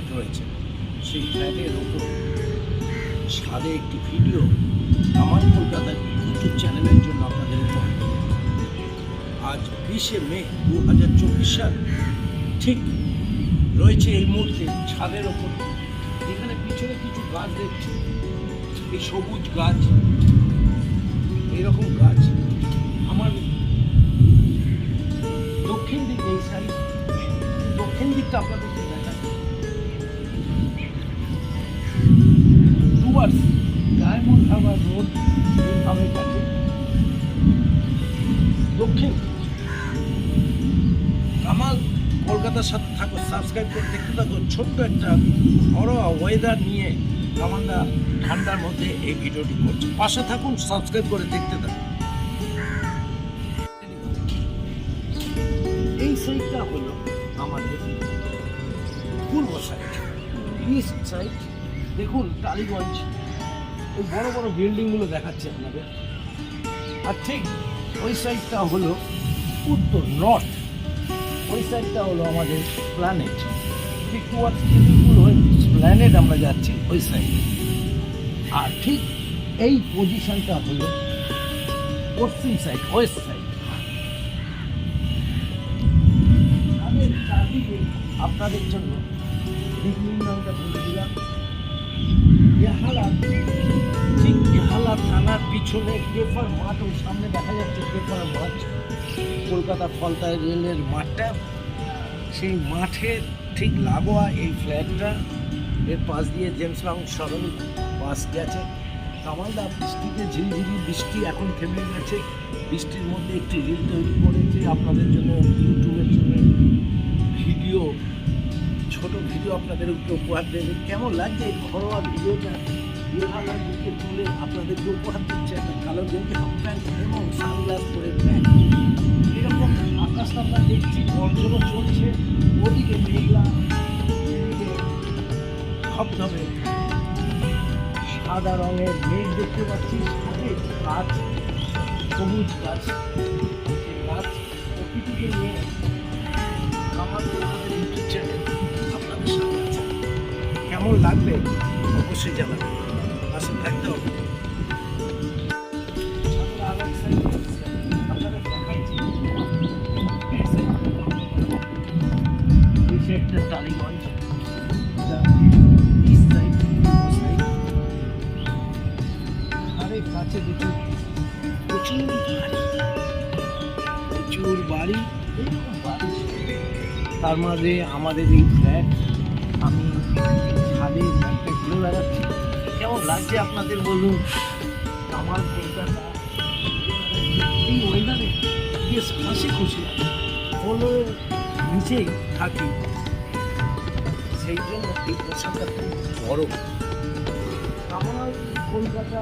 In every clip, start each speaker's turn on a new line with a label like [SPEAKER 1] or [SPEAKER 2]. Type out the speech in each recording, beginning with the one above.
[SPEAKER 1] Flat রয়েছে। সেই ফ্ল্যাটের ওপর ছাদে একটি ভিডিও আমার কলকাতার ইউটিউব চ্যানেলের জন্য আপনাদের উপহার আজ বিশে মে দু হাজার চব্বিশ সাল। ঠিক রয়েছে এই মুহূর্তে ছাদের ওপর। এখানে পিছনে কিছু গাছ দেখছি। এই সবুজ গাছ, এরকম গাছ আমার দক্ষিণ দিকে, এই সাইড দক্ষিণ দিকটা আপনাদেরকে ডায়মন্ড হারবার রোড এই কাছে দক্ষিণ। কামাল, কলকাতার সাথে থাকো সাবস্ক্রাইব করে দেখতে থাকো। ছোট্ট একটা ঘরোয়া ওয়েদার নিয়ে কামালদা ঠান্ডার মধ্যে এই ভিডিওটি করছে। পাশে থাকুন সাবস্ক্রাইব করে দেখতে থাকুন। এই সাইডটা হলো আমাদের পূর্ব সাইড ইস্ট সাইড দেখুন, টালিগঞ্জ। ওই বড় বড় বিল্ডিংগুলো দেখাচ্ছে আপনাদের। আর ঠিক ওই সাইডটা হলো উত্তর নর্থ ওই সাইডটা হলো আমাদের প্ল্যানেট ঠিক প্ল্যানেট আমরা যাচ্ছি ওই সাইডে আর ঠিক এই পজিশনটা হলো পশ্চিম সাইড ওয়েস্ট সাইড আপনাদের জন্য দিক নির্ণয়টা বলে দিলাম ঠিক থানার পিছনে মাঠ সামনে দেখা যাচ্ছে মাঠ। কলকাতা ফলতায় রেলের মাঠটা। সেই মাঠের ঠিক লাগোয়া এই ফ্ল্যাটটা। এর পাশ দিয়ে জেমস সরল বাস গেছে। কামালদা বৃষ্টিতে ঝিরিঝিরি বৃষ্টি এখন থেমে গেছে। বৃষ্টির মধ্যে একটি রিল তৈরি করেছে। আপনাদের জন্য ইউটিউবের জন্য ভিডিও। ছোট ভিডিও আপনাদের উপহার দেবে। কেমন লাগছে এই ঘরোয়া ভিডিওটা? বেহালার দিকে তুলে আপনাদেরকে উপহার দিচ্ছে একটা কালো হাফ প্যান্ট এবং সানগ্লাস পরে প্যান্ট। এরকম আকাশটা আমরা দেখছি বর্জনও চলছে, ওদিকে মেঘলা ধবধবে। সাদা রঙের মেঘ দেখতে পাচ্ছি, সাথে গাছ, সবুজ গাছ গাছ প্রকৃতিকে নিয়ে আমার পূর্ব side। আর এই কাছে দুটো প্রচুর বাড়ি। তার মাঝে আমাদের এই ফ্ল্যাট আমি ছাদে ফ্ল্যাটটা ঘুরে বেড়াচ্ছি। কেমন লাগছে আপনাদের বলুন? আমার কলকাতা, এই ওয়েদারে বেশ হাসি খুশি। ফলের নিচেই থাকি। সেই জন্য এই পোশাকটা খুব বড় আমার কলকাতা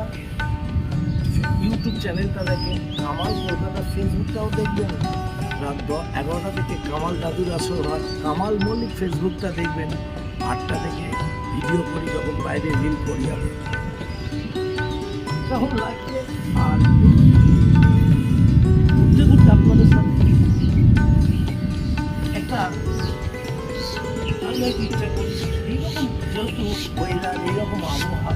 [SPEAKER 1] ইউটিউব চ্যানেলটা দেখেন কামাল কলকাতা ফেসবুকটাও দেখবেন। রাত এগারোটা থেকে কামাল দাদুর আসর হয়। কামাল মল্লিক ফেসবুকটা দেখবেন। আটটা থেকে ভিডিও করি যখন বাইরে রিল করি আমি। আর একটা আমি করছি আবহাওয়া,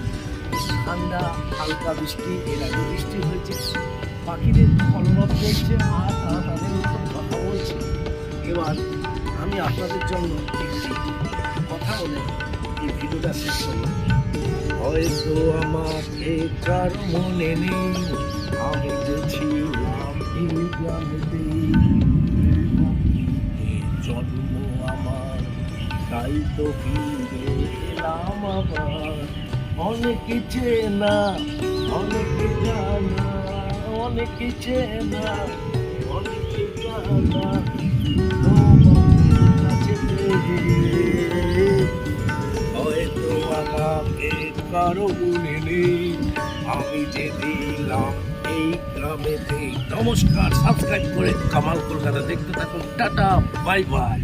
[SPEAKER 1] ঠান্ডা, হালকা বৃষ্টি, এর আগে বৃষ্টি হয়েছে। পাখিদের কলরব চলছে, আর তারা তাদের মতো কথা বলছে। এবার আমি আপনাদের জন্য কথা হয়তো আমাকে কার মনে নেই। আমি গ্রামেতেই জন্ম আমার, তাই তো এলাম আবার। অনেকে চেনা অনেকে জানা, অনেকে চেনা অনেকে জানা। কারও মনে নেই। আমি যে দিলাম এই গ্রামেতে নমস্কার সাবস্ক্রাইব করে কামাল কলকাতা দেখতে থাকুন। Tata bye bye